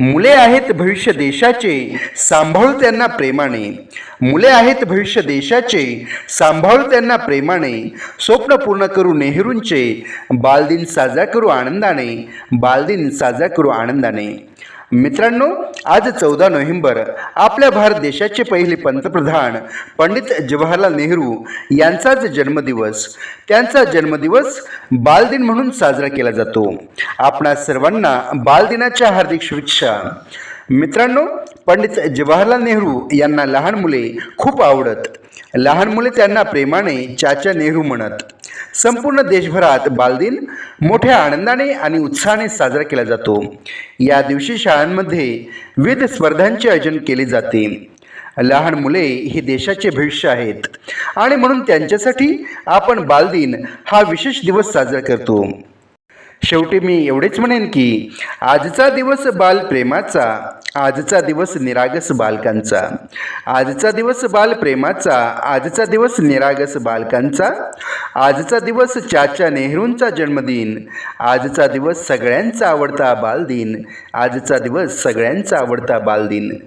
मुले आहेत भविष्य देशाचे सांभाळू त्यांना प्रेमाने. मुले आहेत भविष्य देशाचे सांभाळू त्यांना प्रेमाने. स्वप्न पूर्ण करू नेहरूंचे बालदिन साजरा करू आनंदाने बालदिन साजरा करू आनंदाने. मित्रांनो आज चौदा नोव्हेंबर आपल्या भारत देशाचे पहिले पंतप्रधान पंडित जवाहरलाल नेहरू यांचाच जन्मदिवस. त्यांचा जन्मदिवस बालदिन म्हणून साजरा केला जातो. आपणा सर्वांना बालदिनाच्या हार्दिक शुभेच्छा. मित्रांनो पंडित जवाहरलाल नेहरू यांना लहान मुले खूप आवडत. लहान मुले त्यांना प्रेमाने चाचा नेहरू म्हणत. संपूर्ण देशभरात बालदिन मोठ्या आनंदाने आणि उत्साहाने साजरा केला जातो. या दिवशी शाळांमध्ये विविध स्पर्धांचे आयोजन केले जाते. लहान मुले ही देशाचे भविष्य आहेत. आणि म्हणून त्यांच्यासाठी आपण बालदिन हा विशेष दिवस साजरा करतो. शेवटी मी एवढेच म्हणेन की आजचा दिवस बालप्रेमाचा आजचा दिवस निरागस बालकांचा. आजचा दिवस बालप्रेमाचा आजचा दिवस निरागस बालकांचा. आजचा दिवस चाचा नेहरूंचा जन्मदिन. आजचा दिवस सगळ्यांचा आवडता बालदिन. आजचा दिवस सगळ्यांचा आवडता बालदिन.